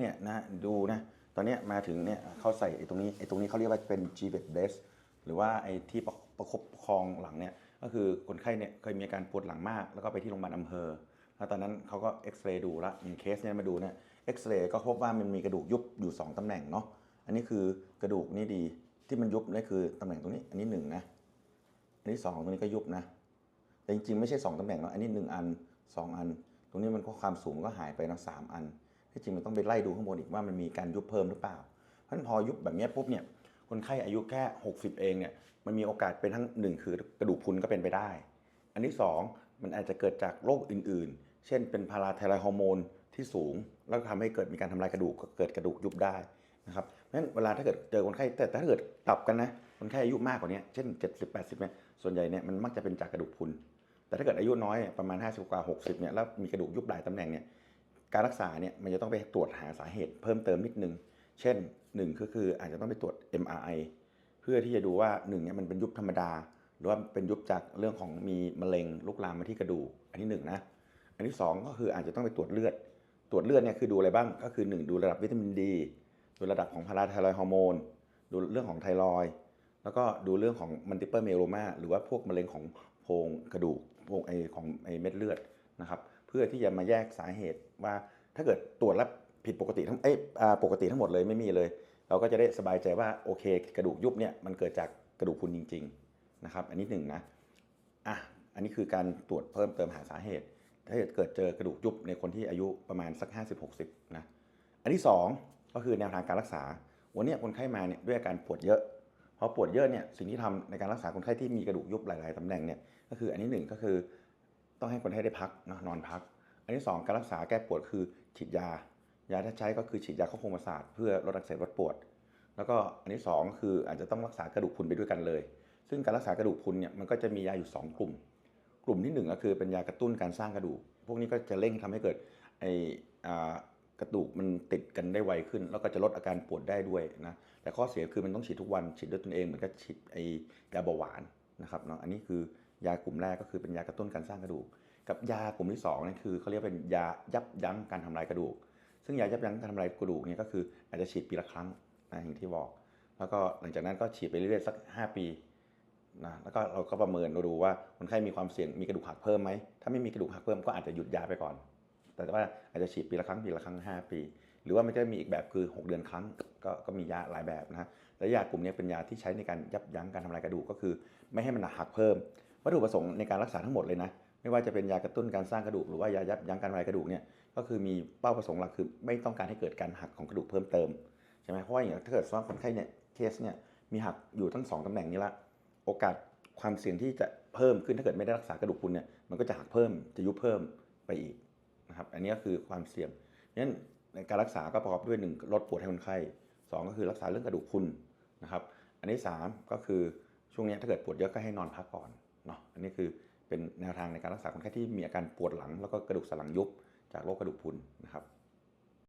เนี่ยนะดูนะตอนนี้มาถึงเนี่ยเขาใส่ไอ้ตรงนี้ไอ้ตรงนี้เขาเรียกว่าเป็น g b e d b r e a s t หรือว่าไอ้ที่ประประคบประคองหลังเนี่ยก็คือคนไข้เนี่ยเคยมีอาการปวดหลังมาก แล้วก็ไปที่โรงพยาบาลอำเภอแล้วตอนนั้นเขาก็เอ็กซเรย์ดูละอย่างเคสเนี่ยมาดูเนี่ยเอ็กซเรย์ก็พบว่ามันมีกระดูกยุบอยู่ 2ตำแหน่งเนาะอันนี้คือกระดูกนี่ดีที่มันยุบนี่คือตำแหน่งตรงนี้อันนี้หนึ่งนะอันนี้สองตรงนี้ก็ยุบนะ แต่จริงๆไม่ใช่ 2ตำแหน่งเนาะอันนี้ 1 อัน 2 อัน ตรงนี้มันก็ความสูงก็หายไปเนาะสามอัน ที่จริงมันต้องไปไล่ดูข้างบนอีกว่ามันมีการยุบเพิ่มหรือเปล่า เพราะฉะนั้นพอยุบแบบนี้ปุ๊บเนี่ยคนไข้อายุแค่ 60 เองเนี่ยมันมีโอกาสเป็นทั้งหนึ่งคือกระดูกพุนก็เป็นไปได้ อันที่ 2 มันอาจจะเกิดจากโรคอื่นๆ เช่นเป็นพาราไทรอยฮอร์โมนที่สูง แล้วทำให้เกิดมีการทำลายกระดูกเกิดกระดูกยุบได้นะครับเพราะฉะนั้นเวลาถ้าเกิดเจอคนไข้แต่ถ้าเกิดตับกันนะคนไข้อายุมากกว่านี้เช่น 70 80เนี่ยส่วนใหญ่เนี่ยมันมักจะเป็นจากกระดูกพุนแต่ถ้าเกิดอายุน้อยเนี่ยประมาณ 50 กว่า 60เนี่ยแล้วมีกระดูกยุบหลายตำแหน่งเนี่ย การรักษาเนี่ยมันจะต้องไปตรวจหาสาเหตุเพิ่มเติมนิดนึง เช่นหนึ่งก็คืออาจจะต้องไปตรวจ MRI เพื่อที่จะดูว่าหนึ่งเนี่ยมันเป็นยุบธรรมดา หรือว่าเป็นยุบจากเรื่องของมีมะเร็งลุกลามมาที่กระดูกอันที่หนึ่งนะอันที่สองก็คืออาจจะต้องไปตรวจเลือด ตรวจเลือดเนี่ยคือดูอะไรบ้างก็คือหนึ่งดูระดับวิตามินดีดูระดับของพาราไทรอยฮอร์โมนดูเรื่องของไทรอยแล้วก็ดูเรื่องของมัลติเปอร์เมโลมาหรือว่าพวกมะเร็งของโพรงกระดูกโพรงไอของไอเม็ดเลือดนะครับ พื่อที่จะมาแยกสาเหตุว่าถ้าเกิดตรวจแล้วผิดปกติทั้งเอ้ยอ่าปกติทั้งหมดเลยไม่มีเลย เราก็จะได้สบายใจว่าโอเค กระดูกยุบเนี่ยมันเกิดจากกระดูกพุนจริง ๆนะครับ อันนี้หนึ่งนะอะอันนี้คือการตรวจเพิ่มเติมหาสาเหตุ ถ้าเกิดเจอกระดูกยุบในคนที่อายุประมาณสัก 50-60นะอันที่ 2 ก็คือแนวทางการรักษา วันนี้คนไข้มาเนี่ยด้วยอาการปวดเยอะพอปวดเยอะเนี่ยสิ่งที่ทำในการรักษาคนไข้ที่มีกระดูกยุบหลาย ๆตำแหน่งเนี่ยก็คืออันที่หนึ่งก็คือ ต้องให้คนไข้ได้พักนอะนอนพัก อันที่สองการรักษาแก้ปวดคือฉีดยา ยาที่ใช้ก็คือฉีดยาเข้าโครงประสาทเพื่อลดอักเสบลดปวด แล้วก็อันที่สองคืออาจจะต้องรักษากระดูกพุนไปด้วยกันเลย ซึ่งการรักษากระดูกพุนเนี่ยมันก็จะมียาอยู่สองกลุ่ม กลุ่มที่หนึ่งก็คือเป็นยากระตุ้นการสร้างกระดูก พวกนี้ก็จะเร่งทำให้เกิดไอกระดูกมันติดกันได้ไวขึ้น แล้วก็จะลดอาการปวดได้ด้วยนะแต่ข้อเสียคือมันต้องฉีดทุกวันฉีดด้วยตนเองเหมือนกับฉีดไอยาเบาหวานนะครับเนาะอันนี้คือ ยากลุ่มแรกก็คือเป็นยากระตุ้นการสร้างกระดูก กับยากลุ่มที่สองนี่คือเขาเรียกเป็นยายับยั้งการทำลายกระดูก ซึ่งยายับยั้งการทำลายกระดูกเนี่ยก็คืออาจจะฉีดปีละครั้งนะอย่างที่บอก แล้วก็หลังจากนั้นก็ฉีดไปเรื่อยๆสัก 5 ปีนะแล้วก็เราก็ประเมินดูว่าคนไข้มีความเสี่ยงมีกระดูกหักเพิ่มไหมถ้าไม่มีกระดูกหักเพิ่มก็อาจจะหยุดยาไปก่อน แต่ว่าอาจจะฉีดปีละครั้งปีละครั้ง 5 ปี หรือว่ามันจะมีอีกแบบคือ 6 เดือนครั้งก็ก็มียาหลายแบบนะฮะและยากลุ่มนี้เป็นยาที่ใช้ในการยับยั้งการทำลายกระดูกก็คือ ไม่ให้มันหักเพิ่ม วัตถุประสงค์ในการรักษาทั้งหมดเลยนะ ไม่ว่าจะเป็นยากระตุ้นการสร้างกระดูกหรือว่ายายับยั้งการทำลายกระดูกเนี่ยก็คือมีเป้าประสงค์หลักคือไม่ต้องการให้เกิดการหักของกระดูกเพิ่มเติมใช่ไหมเพราะว่าอย่างถ้าเกิดว่าคนไข้เนี่ยเคสเนี่ยมีหักอยู่ทั้งสองตำแหน่งนี้ละโอกาสความเสี่ยงที่จะเพิ่มขึ้นถ้าเกิดไม่ได้รักษากระดูกพรุนเนี่ยมันก็จะหักเพิ่มจะยุบเพิ่มไปอีกนะครับอันนี้ก็คือความเสี่ยงนั้นการรักษาก็ประกอบด้วยหนึ่งลดปวดให้คนไข้สองก็คือรักษาเรื่องกระดูกพรุนนะครับอันที่สามก็คือช่วงนี้ถ้าเกิดปวดเยอะก็ให้นอนพักก่อน เนาะอันนี้คือเป็นแนวทางในการรักษาคนไข้ที่มีอาการปวดหลัง แล้วก็กระดูกสันหลังยุบจากโรคกระดูกพรุนนะครับ